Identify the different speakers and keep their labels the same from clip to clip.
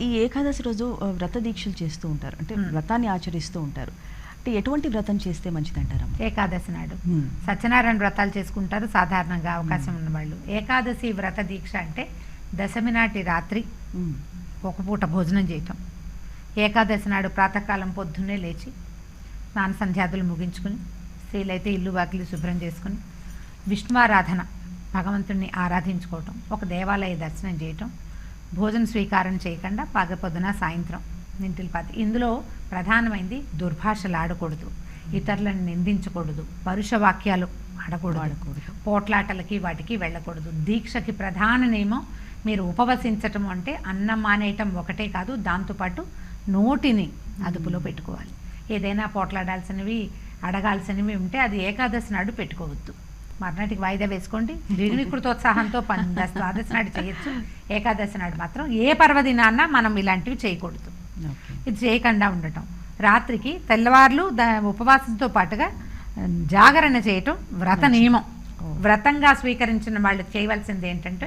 Speaker 1: ఈ ఏకాదశి రోజు వ్రత దీక్షలు చేస్తూ ఉంటారు. అంటే. వ్రతాన్ని ఆచరిస్తూ ఉంటారు. అంటే ఎటువంటి వ్రతం చేస్తే మంచిదంటారమ్మా?
Speaker 2: ఏకాదశి నాడు. సత్యనారాయణ వ్రతాలు చేసుకుంటారు. సాధారణంగా అవకాశం ఉన్న వాళ్ళు ఏకాదశి వ్రత దీక్ష అంటే దశమి నాటి రాత్రి. ఒక పూట భోజనం చేయటం. ఏకాదశి నాడు ప్రాతకాలం పొద్దున్నే లేచి స్నాన సంధ్యాదులు ముగించుకుని స్త్రీలైతే ఇల్లు వాకిలి శుభ్రం చేసుకుని విష్ణువారాధన భగవంతుణ్ణి ఆరాధించుకోవటం ఒక దేవాలయ దర్శనం చేయటం భోజన స్వీకారం చేయకుండా పగ పొద్దున సాయంత్రం నింటిల్ పాతి. ఇందులో ప్రధానమైంది దుర్భాషలు ఆడకూడదు ఇతరులను నిందించకూడదు పరుష వాక్యాలు ఆడకూడదు
Speaker 1: ఆడకూడదు.
Speaker 2: పోట్లాటలకి వాటికి వెళ్ళకూడదు. దీక్షకి ప్రధాన నియమం మీరు ఉపవసించటం అంటే అన్నం మానేయటం ఒకటే కాదు దాంతోపాటు నోటిని అదుపులో పెట్టుకోవాలి. ఏదైనా పోట్లాడాల్సినవి అడగాల్సినవి ఉంటే అది ఏకాదశి నాడు పెట్టుకోవద్దు. మర్నాటికి వాయిదా వేసుకోండి. ద్విగుణీకృతోత్సాహంతో పన్ ద్వాదశి నాడు చేయొచ్చు. ఏకాదశి నాడు మాత్రం ఏ పర్వదినాన్న మనం ఇలాంటివి చేయకూడదు. ఇది చేయకుండా ఉండటం. రాత్రికి తెల్లవార్లు దా ఉపవాసంతో పాటుగా జాగరణ చేయటం వ్రత నియమం. వ్రతంగా స్వీకరించిన వాళ్ళు చేయవలసింది ఏంటంటే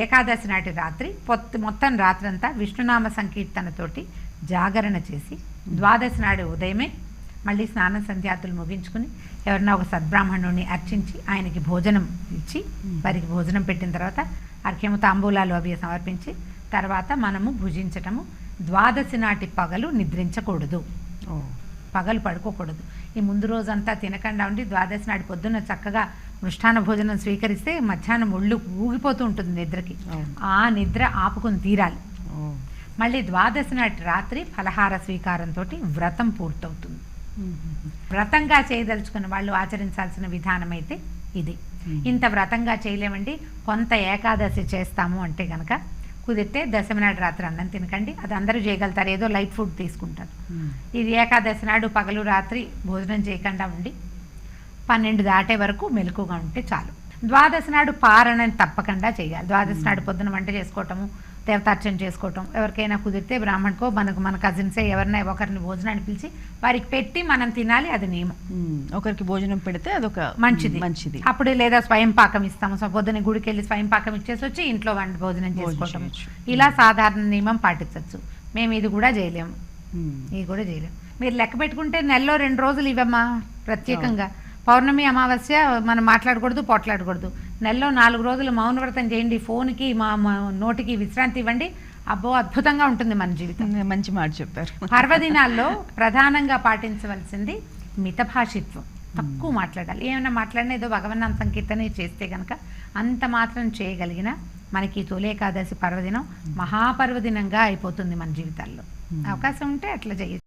Speaker 2: ఏకాదశి నాటి రాత్రి పొత్తు మొత్తం రాత్రంతా విష్ణునామ సంకీర్తనతోటి జాగరణ చేసి ద్వాదశి నాడు ఉదయమే మళ్ళీ స్నాన సంధ్యాతులు ముగించుకుని ఎవరన్నా ఒక సద్బ్రాహ్మణుని అర్చించి ఆయనకి భోజనం ఇచ్చి వారికి భోజనం పెట్టిన తర్వాత అర్ఘ్యము తాంబూలాలు అవి సమర్పించి తర్వాత మనము భుజించటము. ద్వాదశి నాటి పగలు నిద్రించకూడదు. పగలు పడుకోకూడదు. ఈ ముందు రోజంతా తినకుండా ఉండి ద్వాదశి నాటి పొద్దున్న చక్కగా మృష్టాన భోజనం స్వీకరిస్తే మధ్యాహ్నం ఒళ్ళు ఊగిపోతూ ఉంటుంది నిద్రకి. ఆ నిద్ర ఆపుకొని తీరాలి. మళ్ళీ ద్వాదశి నాటి రాత్రి ఫలహార స్వీకారంతో వ్రతం పూర్తవుతుంది. వ్రతంగా చేయదలుచుకున్న వాళ్ళు ఆచరించాల్సిన విధానం అయితే ఇది. ఇంత వ్రతంగా చేయలేమండి. కొంత ఏకాదశి చేస్తాము అంటే గనక కుదిరితే దశమి నాడు రాత్రి అన్నం తినకండి. అది అందరూ చేయగలుగుతారు. ఏదో లైట్ ఫుడ్ తీసుకుంటారు. ఇది ఏకాదశి నాడు పగలు రాత్రి భోజనం చేయకుండా ఉండి పన్నెండు దాటే వరకు మెలకుగా ఉంటే చాలు. ద్వాదశి నాడు పారణని తప్పకుండా చేయాలి. ద్వాదశి నాడు పొద్దున వంట చేసుకోవటము దేవతార్చన చేసుకోవటం ఎవరికైనా కుదిరితే బ్రాహ్మణ్కో మనకు మన కజిన్సే ఎవరినైనా ఒకరిని భోజనాన్ని పిలిచి వారికి పెట్టి మనం తినాలి అది నియమం.
Speaker 1: ఒకరికి భోజనం పెడితే అదొక
Speaker 2: మంచిది.
Speaker 1: మంచిది.
Speaker 2: అప్పుడు లేదా స్వయం పాకం ఇస్తాము. సో పొద్దున గుడికి వెళ్ళి స్వయం పాకం ఇచ్చేసి వచ్చి ఇంట్లో వంట భోజనం చేసుకోవటం. ఇలా సాధారణ నియమం పాటించవచ్చు. మేము ఇది కూడా చేయలేము. ఇది కూడా చేయలేము. మీరు లెక్క పెట్టుకుంటే నెలలో రెండు రోజులు ఇవమ్మా ప్రత్యేకంగా. పౌర్ణమి అమావాస్య మనం మాట్లాడకూడదు పోట్లాడకూడదు. నెలలో నాలుగు రోజులు మౌన వ్రతం చేయండి. ఫోన్కి మా నోటికి విశ్రాంతి ఇవ్వండి. అబ్బో అద్భుతంగా ఉంటుంది మన జీవితం.
Speaker 1: మంచి మాట చెప్పారు.
Speaker 2: పర్వదినాల్లో ప్రధానంగా పాటించవలసింది మితభాషిత్వం. తక్కువ మాట్లాడాలి. ఏమైనా మాట్లాడినా ఏదో భగవన్నామ సంకీర్తన చేస్తే కనుక అంత మాత్రం చేయగలిగిన మనకి తొలేకాదశి పర్వదినం మహాపర్వదినంగా అయిపోతుంది మన జీవితాల్లో. అవకాశం ఉంటే అట్లా చేయొచ్చు